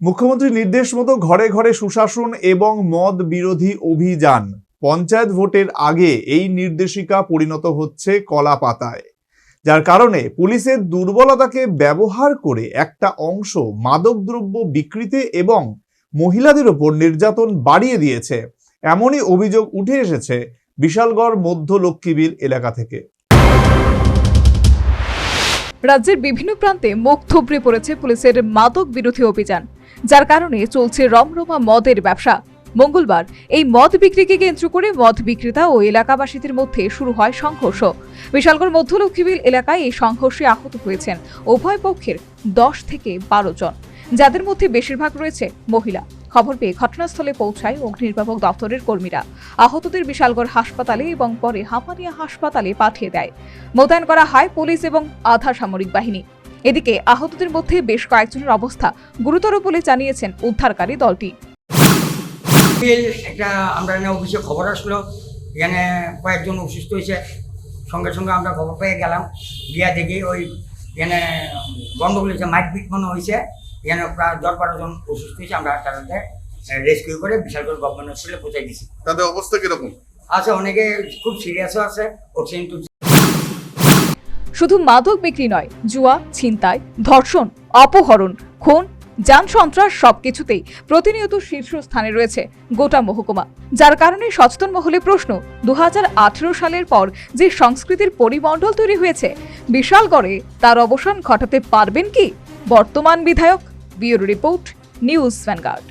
মুখ্যমন্ত্রীর নির্দেশ মতো ঘরে ঘরে সুশাসন এবং মদ বিরোধী অভিযান। পঞ্চায়েত ভোটের আগে এই নির্দেশিকা পরিণত হচ্ছে কলা পাতায়। যার কারণে পুলিশের দুর্বলতাকে ব্যবহার করে একটা অংশ মাদকদ্রব্য বিক্রিতে এবং মহিলাদের ওপর নির্যাতন বাড়িয়ে দিয়েছে। এমনই অভিযোগ উঠে এসেছে বিশালগড় মধ্য লক্ষ্মীবিল এলাকা থেকে। রাজ্যের বিভিন্ন প্রান্তে মুখ থুবড়ে পড়েছে পুলিশের মাদক বিরোধী অভিযান। যার কারণে চলছে রমরমা মদের ব্যবসা। মঙ্গলবার এই মদ বিক্রিকে কেন্দ্র করে মদ বিক্রেতা ও এলাকাবাসীদের মধ্যে শুরু হয় সংঘর্ষ। বিশালগড় মধ্যলক্ষ্মীবিল এলাকায় এই সংঘর্ষে আহত হয়েছেন উভয় পক্ষের দশ থেকে বারো জন। যাদের মধ্যে বেশিরভাগ রয়েছে মহিলা। খবর পেয়ে ঘটনাস্থলে পৌঁছায় অগ্নিনির্বাপক দপ্তরের কর্মীরা। আহতদের বিশালগড় হাসপাতালে এবং পরে হাঁপানিয়া হাসপাতালে পাঠিয়ে দেয়। মোতায়েন করা হয় পুলিশ এবং আধা সামরিক বাহিনী। এদিকে আহতদের মধ্যে বেশ কয়েকজনের অবস্থা গুরুতর বলে জানিয়েছেন উদ্ধারকারী দলটি। একটা আমরা অফিসে খবর আসলো। এখানে কয়েকজন অসুস্থ হয়েছে। সঙ্গে সঙ্গে আমরা খবর পেয়ে গেলাম। গিয়া দেখি ওই এখানে গন্ডগোল হয়েছে মাইক পিট মনে হয়েছে। এখানে প্রায় দশ বারো জন অসুস্থ হয়েছে। আমরা তাদেরকে রেস্কিউ করে বিশাল করে গভর্নমেন্ট হসপিটালে পৌঁছে দিছি তাদের অবস্থা কীরকম? আছে অনেকে খুব সিরিয়াসও আছে অক্সিজেন শুধু মাদক বিক্রি নয়, জুয়া, ছিনতাই, ধর্ষণ, অপহরণ, খুন, যান সন্ত্রাস সবকিছুতেই প্রতিনিয়ত শীর্ষস্থানে রয়েছে গোটা মহকুমা। যার কারণে সচেতন মহলে প্রশ্ন দু হাজার আঠেরো সালের পর যে সংস্কৃতির পরিমণ্ডল তৈরি হয়েছে, বিশালগড়ে তার অবসান ঘটাতে পারবেন কি? বর্তমান বিধায়ক, ব্যুরো রিপোর্ট, নিউজ ভ্যানগার্ড।